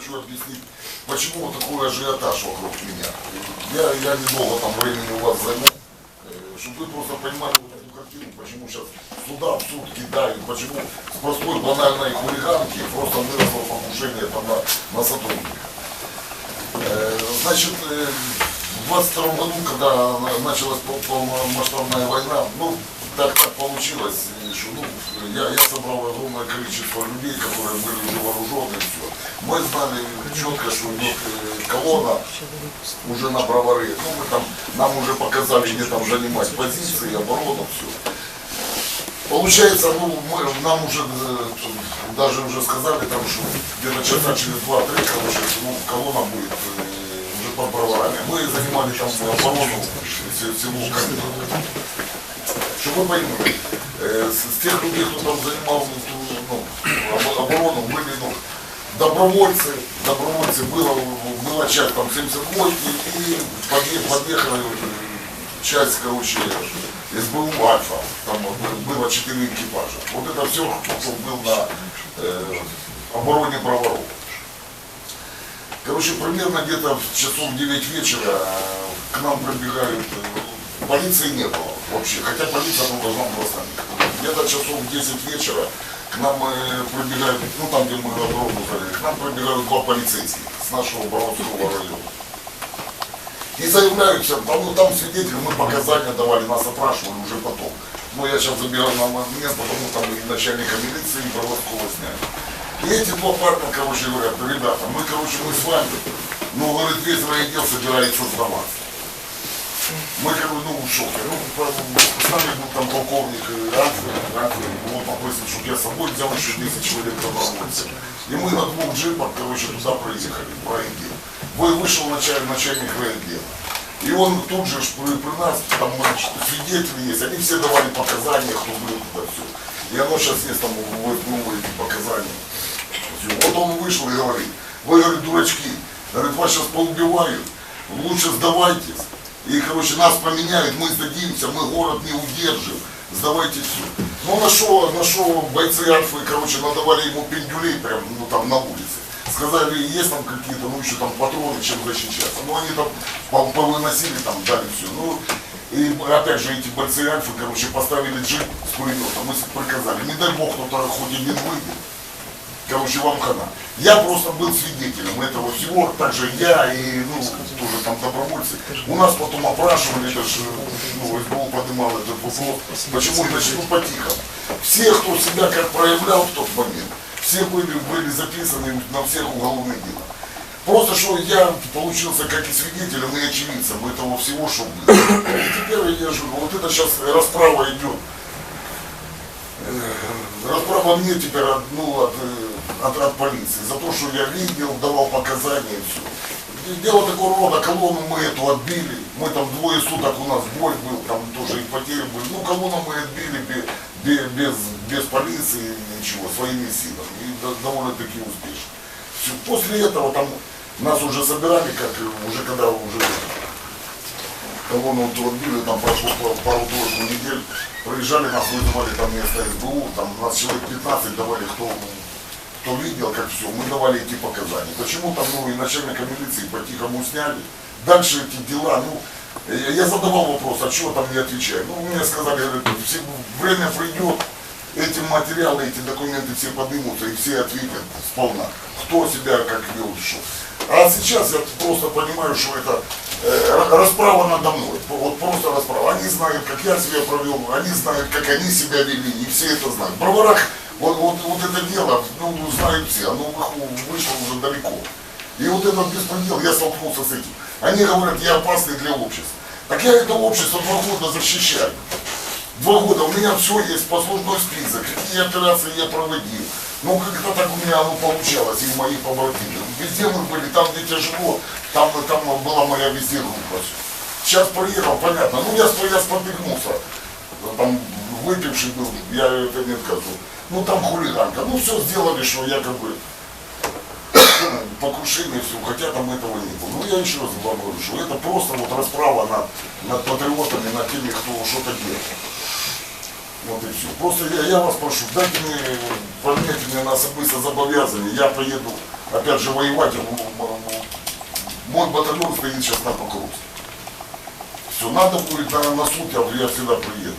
хочу объяснить, почему вот такой ажиотаж вокруг меня. Я, я недолго там времени у вас займу, э, чтобы вы просто понимали вот эту картину, почему сейчас сюда в суд кидают, почему с простой банальной хулиганки просто выросло покушение там на, на сотрудника. Э, Значит, э, в 22 году, когда на- началась пол- полномасштабная война, ну, так, так получилось, что ну, я, я собрал огромное количество людей, которые были уже вооружены. Мы знали четко, что идет э, колонна уже на броваре. Ну, мы там, нам уже показали, где там занимать позиции, оборону, все. Получается, ну, мы, нам уже э, даже уже сказали, там, что где-то часа через два-три, короче, ну, колонна будет э, уже под броварами. Мы занимали там оборону всего Каменного. Чтобы вы понимали, с, с тех людей, кто там занимал ну, об- оборону, ну, добровольцы, добровольцы, было, была часть там 78 и подъе- подъехала э, часть, короче, СБУ Альфа, там было 4 экипажа. Вот это все, кто был на э, обороне броваров. Короче, примерно где-то в часов 9 вечера к нам пробегают, э, полиции не было вообще, хотя полиция там должна была с нами. Где-то часов в 10 вечера к нам э, пробегают, ну там, где мы оборону заняли, к нам пробегают два полицейских с нашего Боровского района. И заявляются, там, ну, там свидетели, мы показания давали, нас опрашивали уже потом. Но я сейчас забираю на момент, потому что там и начальника милиции, и Боровского сняли. И эти два парня, короче, говорят, ребята, мы, короче, мы с вами, ну, говорит, весь райотдел собирается сдаваться. Мы, как бы, ну, шоке. Ну, с нами был там полковник Ранфель, Ранфель, он попросил, чтобы я с собой взял еще 10 человек добровольцев. И мы на двух джипах, короче, туда проехали, в райотдел. Вы вышел начальник, начальник райотдела. И он тут же при, при нас, там э, свидетели есть, они все давали показания, кто был туда все. И оно сейчас есть там СБУ эти показания. Всё. Вот он вышел и говорит, вы, говорит, дурачки, говорит, вас сейчас поубивают, лучше сдавайтесь. И, короче, нас поменяют, мы сдадимся, мы город не удержим, сдавайте все. Ну, нашел, нашел бойцы Альфы, короче, надавали ему пиндюлей прям, ну, там, на улице. Сказали, есть там какие-то, ну, еще там патроны, чем защищаться. Ну, они там пов- повыносили, там, дали все. Ну, и опять же, эти бойцы Альфы, короче, поставили джип с пулеметом, мы приказали, не дай бог, кто-то хоть один выйдет. Короче, вам хана. Я просто был свидетелем этого всего, также я и, ну, тоже там добровольцы. У нас потом опрашивали, это же, ну, СБУ поднимал этот вопрос, почему, значит, ну, по-тихому. Все, кто себя как проявлял в тот момент, все были, были записаны на всех уголовных делах. Просто что я получился как и свидетелем, и очевидцем этого всего, что было. И теперь я же, вот это сейчас расправа идет Расправа мне теперь ну, от, э, от, от полиции за то, что я видел, давал показания и все. Дело такого рода, колонну мы эту отбили, мы там двое суток у нас бой был, там тоже и потери были. Ну, колонну мы отбили без, без, без, полиции, ничего, своими силами, и до- довольно-таки успешно. Всё. После этого там нас уже собирали, как уже когда уже колонну вот отбили, там прошло пару- пару-тройку недель, проезжали, нас вызывали там место СБУ, там нас человек 15 давали, кто, кто видел, как все, мы давали эти показания. Почему там, ну, и начальника милиции по-тихому сняли, дальше эти дела, ну, я, задавал вопрос, а чего там не отвечаю? Ну, мне сказали, все, время придет, эти материалы, эти документы все поднимутся и все ответят сполна, кто себя как вел, что. А сейчас я просто понимаю, что это э, ра- расправа надо мной. Вот просто расправа. Они знают, как я себя провел, они знают, как они себя вели, и все это знают. В Броварах вот, вот, вот это дело, ну, знают все, оно вышло уже далеко. И вот этот беспредел, я столкнулся с этим. Они говорят, я опасный для общества. Так я это общество два года защищаю. Два года у меня все есть, послужной список, какие операции я проводил. Ну, как-то так у меня оно получалось, и у моих побратимов. Везде мы были, там, где тяжело, там, там была моя везде группа. Сейчас приехал, понятно, ну я, я спотыкнулся, там выпивший был, я это не отказываю. Ну там хулиганка, ну все сделали, что якобы покушение, все, хотя там этого не было. Ну я еще раз вам говорю, что это просто вот расправа над, над патриотами, над теми, кто что-то делает. Вот и все. Просто я, я вас прошу, дайте мне, поменяйте мне на особисто зобов'язання, я поеду опять же, воевать, мой батальон стоит сейчас на Покровске. Все, надо будет на, на суд, я, я всегда приеду.